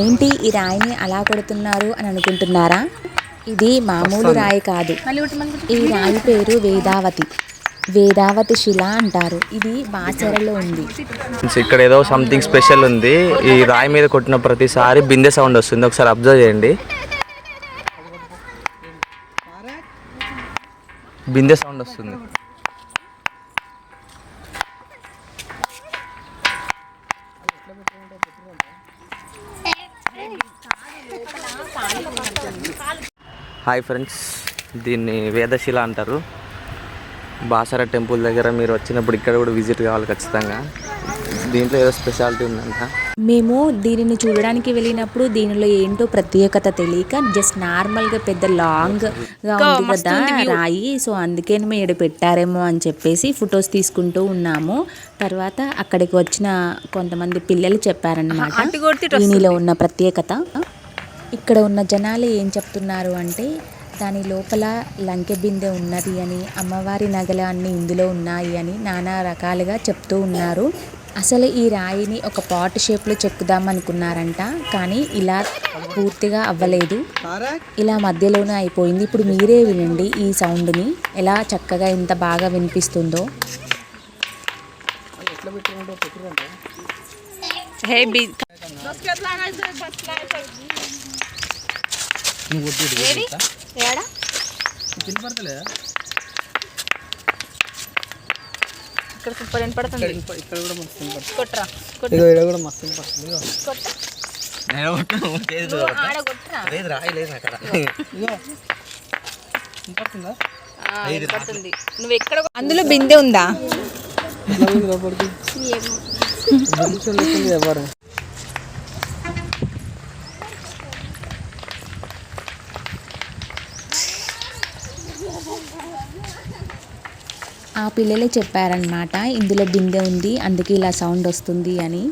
ఏంటి ఈ రాయిని అలా కొడుతున్నారు అని అనుకుంటున్నారా? ఇది మామూలు రాయి కాదు. ఈ రాయి పేరు వేదావతి. వేదావతి శిల అంటారు. ఇది బాసరలో ఉంది. ఇక్కడ ఏదో సంథింగ్ స్పెషల్ ఉంది. ఈ రాయి మీద కొట్టిన ప్రతిసారి బిందె సౌండ్ వస్తుంది. ఒకసారి అబ్జర్వ్ చేయండి. బిందె సౌండ్ వస్తుంది. హాయ్ ఫ్రెండ్స్ దీన్ని వేదశిల అంటారు. బాసర టెంపుల్ దగ్గర మీరు వచ్చినప్పుడు ఇక్కడ కూడా విజిట్ కావాలి ఖచ్చితంగా. దీంట్లో ఏదో స్పెషాలిటీ ఉందంట. మేము దీనిని చూడడానికి వెళ్ళినప్పుడు దీనిలో ఏంటో ప్రత్యేకత తెలియక జస్ట్ నార్మల్గా పెద్ద లాంగ్గా ఉంది కదా రాయి. సో అందుకే మేము ఇక్కడ పెట్టారేమో అని చెప్పేసి ఫొటోస్ తీసుకుంటూ ఉన్నాము. తర్వాత అక్కడికి వచ్చిన కొంతమంది పిల్లలు చెప్పారనమాట దీనిలో ఉన్న ప్రత్యేకత. ఇక్కడ ఉన్న జనాలు ఏం చెప్తున్నారు అంటే దాని లోపల లంకె బిందె ఉన్నది అని అమ్మవారి నగలు అన్ని ఇందులో ఉన్నాయి అని నానా రకాలుగా చెప్తూ ఉన్నారు. అసలు ఈ రాయిని ఒక పాట్ షేప్లో చెక్కుదాం అనుకున్నారంట కానీ ఇలా పూర్తిగా అవ్వలేదు. ఇలా మధ్యలోనే అయిపోయింది. ఇప్పుడు మీరే వినండి ఈ సౌండ్ని. ఎలా చక్కగా ఎంత బాగా వినిపిస్తుందో. ఇక్కడ సూపర్ వినపడుతుంది ఇక్కడ కూడా మస్తు వినపడుతుంది. కొట్రా ఇగో ఇక్కడ కూడా మస్తు వినపడుతుంది. వినపడుతుందా? వినపడుతుంది నువ్వు ఎక్కడ అందులో బిందె ఉందా? ఎవరు? ఆ పిల్లలే చెప్పారనమాట ఇందులో బిందె ఉంది అందుకే ఇలా సౌండ్ వస్తుంది అని.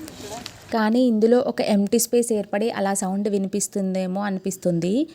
కానీ ఇందులో ఒక ఎంటీ స్పేస్ ఏర్పడి అలా సౌండ్ వినిపిస్తుందేమో అనిపిస్తుంది.